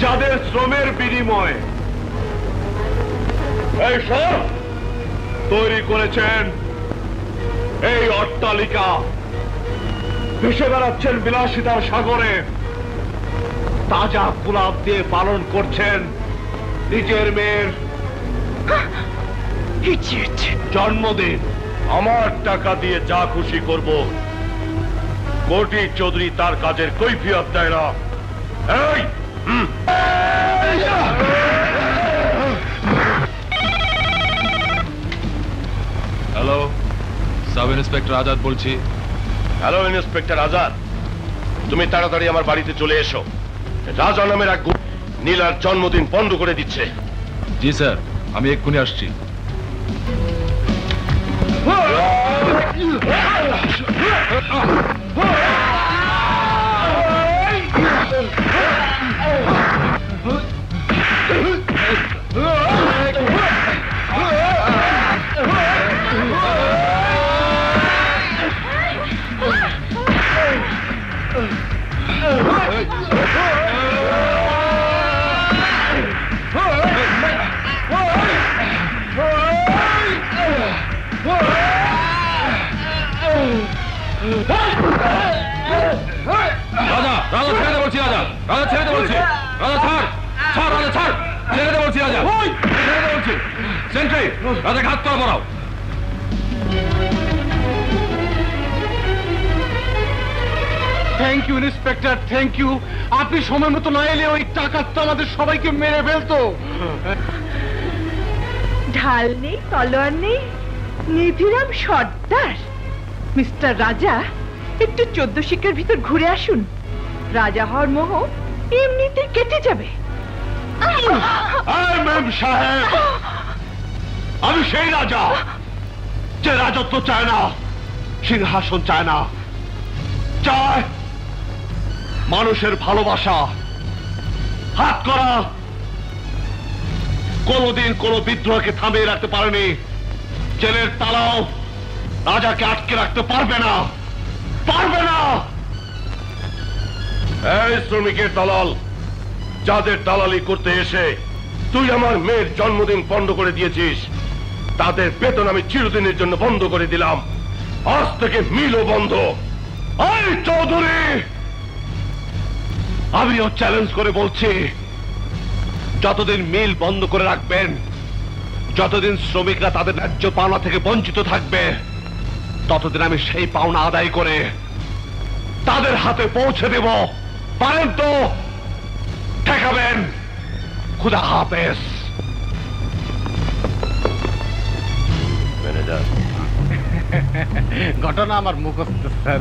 যাদের শ্রমের বিনিময়ে এই সব তৈরি করেছেন এই অট্টালিকা ভেসে বেড়াচ্ছেন বিলাসিতার সাগরে। তাজা গোলাপ দিয়ে পালন করছেন নিজের মেয়ের। জন্মদিন আমার টাকা দিয়ে যা খুশি করব। কোটি চৌধুরী তার কাজের কৈফিয়ত দেয় না। এই। হ্যালো সাব ইন্সপেক্টর আজাদ বলছি। হ্যালো ইন্সপেক্টর আজাদ তুমি তাড়াতাড়ি আমার বাড়িতে চলে এসো। রাজা নামের এক নীলার জন্মদিন বন্ধ করে দিচ্ছে। জি স্যার আমি এক্ষুনি আসছি। রাজা রাজা ছেড়ে দে বলছি রাজা। রাজা ছেড়ে দে বলছি। রাজা ছাড় ছাড় রাজা ছাড়। ছেড়ে দে বলছি রাজা। ছেড়ে দে বলছি। সেন্ট্রি রাজাকে হাত করা বড়াও thank you inspector thank you আপনি সময় মতো না এলে ওই টাকা তো আমাদের সবাইকে মেরে ফেলতো। ঢাল নেই তলোয়ার নেই নিধিরাম সর্দার। মিস্টার রাজা, একটু চোদ্দ শিকের ভিতর ঘুরে আসুন। রাজা হওয়ার মোহ এমনিতে কেটে যাবে। আমি সেই রাজা, যে রাজত্ব চায় না, সিংহাসন চায় না। চায় মানুষের ভালোবাসা, হাত করা। কোনদিন কোন বিদ্রোহকে থামিয়ে রাখতে পারেনি। জেলের তালাও রাজাকে আটকে রাখতে পারবে না। পারবে না। এই শ্রমিকের দালাল, যাদের দালালি করতে এসে তুই আমার মেয়ের জন্মদিন বন্ধ করে দিয়েছিস, তাদের বেতন আমি চিরদিনের জন্য বন্ধ করে দিলাম। আজ থেকে মিলও বন্ধ। এই চৌধুরী! আমিও চ্যালেঞ্জ করে বলছি, যতদিন মিল বন্ধ করে রাখবেন, যতদিন শ্রমিকরা তাদের ন্যায্য পাওনা থেকে বঞ্চিত থাকবে ততদিন আমি সেই পাওনা আদায় করে তাদের হাতে পৌঁছে দেব। পারেন তো? ঠেকাবেন। খুদা হাফেজ। ঘটনা আমার মুখস্থ স্যার।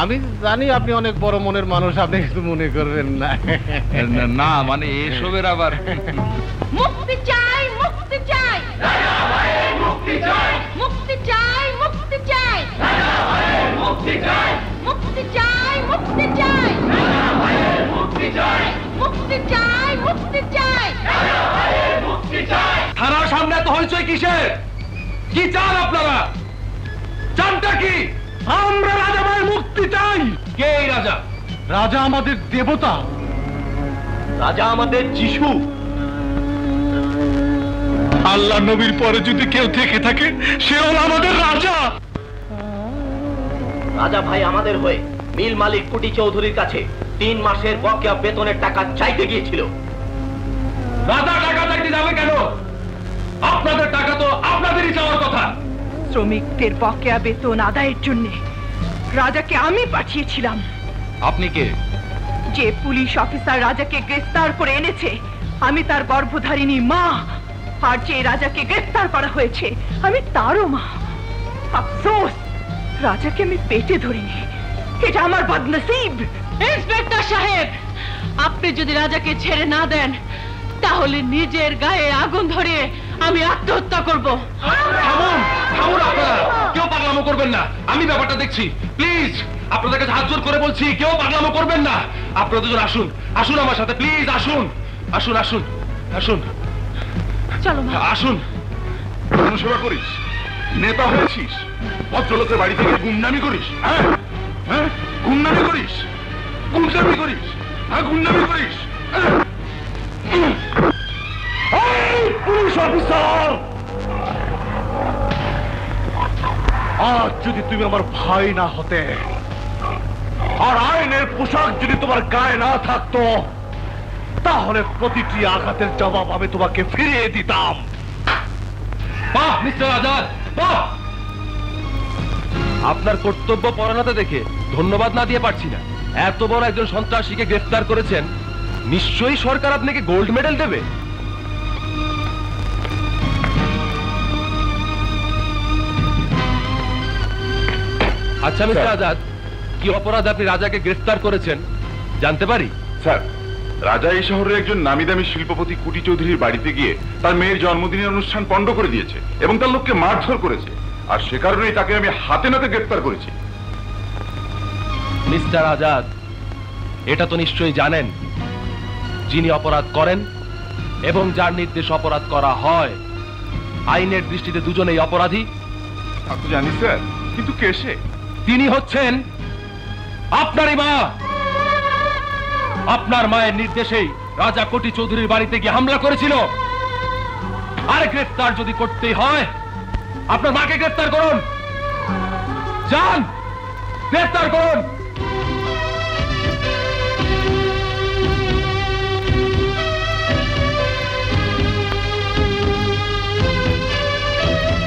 আমি জানি আপনি অনেক বড় মনের মানুষ আপনি কিছু মনে করবেন না। না মানে এসবের আবার। মুক্তি চাই মুক্তি চাই। মুক্তি চাই। মুক্তি চাই। মুক্তি চাই মুক্তি থানার সামনে এত হইচই কিসের? কি চান আপনারা? চানটা কি? আমরা রাজা ভাই মুক্তি চাই। কে রাজা? রাজা আমাদের দেবতা। রাজা আমাদের যিশু। আল্লাহ নবীর পরে যদি কেউ থেকে থাকে সে হল আমাদের রাজা। রাজা ভাই আমাদের হয়ে মিল মালিক কুটি চৌধুরীর কাছে তিন মাসের বকেয়া বেতনের টাকা চাইতে গিয়েছিল। রাজা টাকা চাইতে যাবে কেন? আপনাদের টাকা তো আপনাদেরই চাওয়ার কথা। শ্রমিকদের বকেয়া বেতন আদায়ের জন্য রাজাকে আমি পাঠিয়েছিলাম। আপনি কে? যে পুলিশ অফিসার রাজাকে গ্রেফতার করে এনেছে আমি তার গর্ভধারিণী মা আর যে রাজাকে গ্রেফতার করা হয়েছে আমি তারও মা। আফসোস! রাজাকে আমি পেটে ধরিনি। এটা আমার বদনসিব। ইন্সপেক্টর সাহেব আপনি যদি রাজাকে ছেড়ে না দেন তাহলে নিজের গায়ে আগুন ধরে আমি আত্মহত্যা করব। থামুন থামুন আপনারা। কেউ পাগলামো করবেন না। আমি ব্যাপারটা দেখছি। প্লিজ আপনাদের কাছে হাত জোর করে বলছি কেউ পাগলামো করবেন না। আপনারা দুজন আসুন। আসুন আমার সাথে প্লিজ আসুন। আসুন আসুন আসুন। চলো আসুন। জনসেবা করিস। নেতা হয়েছিস? ভদ্রলোকের বাড়ি থেকে গুন্ডামি করিস হ্যাঁ? হ্যাঁ? গুন্ডামি করিস? গুন্ডামি করিস? হ্যাঁ গুন্ডামি করিস? হ্যাঁ? Police officer! আজ যদি তুমি আমার ভাই না হতে, আর আইনের পোশাক যদি তোমার গায়ে না থাকতো, তাহলে প্রতিটি আঘাতের জবাব আমি তোমাকে ফিরিয়ে দিতাম। বাহ, মিস্টার আজাদ! আপনার কর্তব্য পরানাতে দেখে ধন্যবাদ না দিয়ে পারছি না। এত বড় একজন সন্ত্রাসীকে গ্রেফতার করেছেন নিশ্চয়ই সরকার আপনাকে গোল্ড মেডেল দেবে। আচ্ছা মিস্টার আজাদ কি অপরাধ আপনি রাজাকে গ্রেফতার করেছেন জানতে পারি? স্যার রাজা এই শহরের একজন নামি দামি শিল্পপতি কুটি চৌধুরীর বাড়িতে গিয়ে তার মেয়ের জন্মদিনের অনুষ্ঠান পণ্ড করে দিয়েছে এবং তার লোককে মারধর করেছে। আর সে কারণেই তাকে আমি হাতে নাতে গ্রেফতার করেছি। মিস্টার আজাদ এটা তো নিশ্চয়ই জানেন। যিনি অপরাধ করেন এবং যার নির্দেশ অপরাধ করা হয় আইনের দৃষ্টিতে দুজনেই অপরাধী। জানি স্যার। কিন্তু কে সে? তিনি হচ্ছেন আপনারই মা! আপনার মায়ের নির্দেশেই রাজা কোটি চৌধুরীর বাড়িতে গিয়ে হামলা করেছিল। আর গ্রেফতার যদি করতেই হয়, আপনার মাকে গ্রেফতার করুন। যান, গ্রেফতার করুন।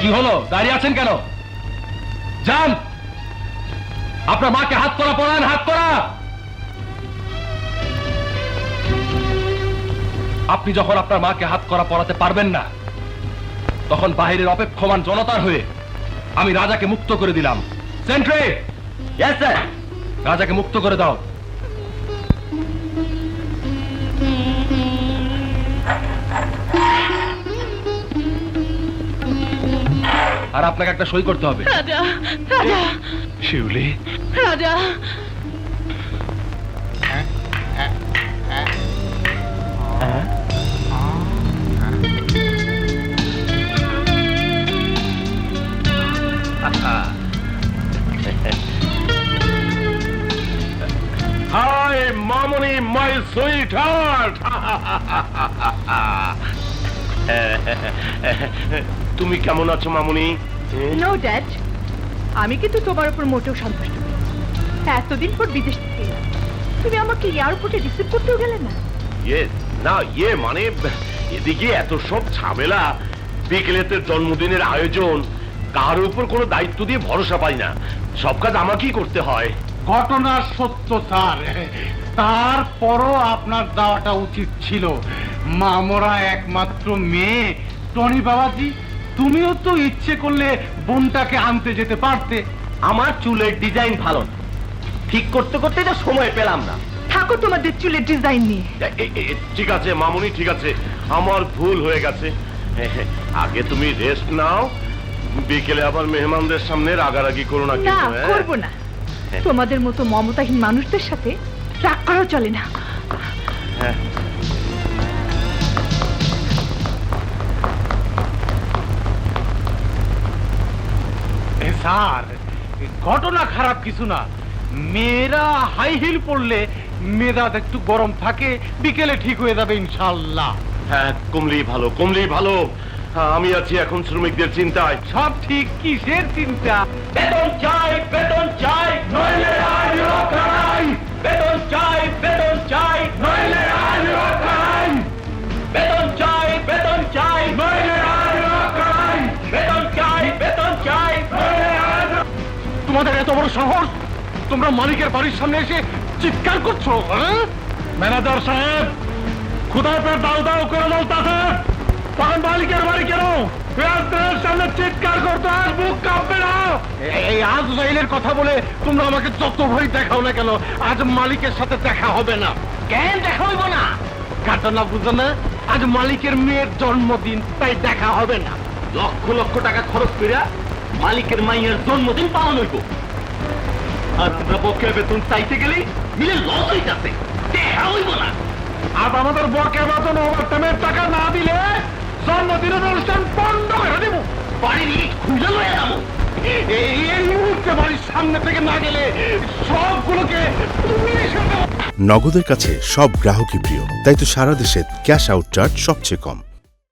কি হলো? দাঁড়িয়ে আছেন কেন? যান। আপনার মাকে হাত করা পড়ান, হাত করা আপনি যখন আপনার মাকে হাত করা পড়াতে পারবেন না তখন বাহিরের অপেক্ষমান জনতার হয়ে আমি রাজাকে মুক্ত করে দিলাম। সেন্ট্রে! স্যার রাজাকে মুক্ত করে দাও। আর আপনাকে একটা সই করতে হবে। রাজা রাজা। শিউলি। রাজা। তুমি কেমন আছো মামনি? নো ড্যাড আমি কিন্তু তোমার উপর মোটেও সন্তুষ্ট এতদিন পর বিদেশ থেকে তুমি আমাকে এয়ারপোর্টে রিসিভ করতেও গেলে না। ইয়ে না ইয়ে মানে এদিকে এত সব ঝামেলা বিকেলেতে জন্মদিনের আয়োজন কার উপর কোনো দায়িত্ব দিয়ে ভরসা পাই না। সব কাজ আমাকেই করতে হয়। ঘটনা সত্য স্যার। তারপরও আপনার দেওয়াটা উচিত ছিল। মামরা একমাত্র মেয়ে। টনি বাবাজি তুমিও তো ইচ্ছে করলে বোনটাকে আনতে যেতে পারতে। আমার চুলের ডিজাইন ভালো না। ঠিক করতে করতে তো সময় পেলাম না। থাকো তোমাদের চুলের ডিজাইন নিয়ে। এ- এ- এ- ঠিক আছে মামুনি ঠিক আছে। আমার ভুল হয়ে গেছে। আগে তুমি রেস্ট নাও। বিকেলে আবার মেহমানদের সামনে রাগারাগি করো না না কিন্তু হ্যাঁ? করব না। তোমাদের মতো মমতাহীন মানুষদের সাথে রাগ করাও চলে না। এ, স্যার ঘটনা খারাপ কিছু না। মেয়েরা হাই হিল পড়লে মেজাজ একটু গরম থাকে বিকেলে ঠিক হয়ে যাবে ইনশাল্লাহ হ্যাঁ কমলি ভালো কমলি ভালো। হ্যাঁ, আমি আছি এখন শ্রমিকদের চিন্তায়। সব ঠিক কিসের চিন্তা? বেতন চাই বেতন চাই নইলে তোমাদের এত বড় সাহস? তোমরা মালিকের বাড়ির সামনে এসে চিৎকার করছ হ্যাঁ? ম্যানেজার সাহেব খুদার পর দাও দাও করে দাও তাকে। তখন মালিকের বাড়ি কেন? সামনে চিৎকার করতে বুক কাঁপবে না। এই আজ জাইলের কথা বলে তোমরা আমাকে যত দেখাও না কেন, আজ মালিকের সাথে দেখা হবে না। কেন দেখা হইব না বুঝো না, আজ মালিকের মেয়ের জন্মদিন, তাই দেখা হবে না। লক্ষ লক্ষ টাকা খরচ কইরা মালিকের মাইয়ের জন্মদিন পালন হইব। আর আমরা বকেয়া বেতন চাইতে গেলেই মিলে লস হইতাছে দেখা হইব না। আজ আমাদের মতন ওভারটাইমের টাকা না দিলে জন্মদিনের অনুষ্ঠান বন্ধ করে দেব। বাড়ির ইট খুলে লয়ে যাব। এই এই মুহূর্তে বাড়ির সামনে থেকে না গেলে সবগুলোকে দেব নগদের কাছে সব গ্রাহকই প্রিয় তাই তো সারা দেশে ক্যাশ আউট চার্জ সবচেয়ে কম।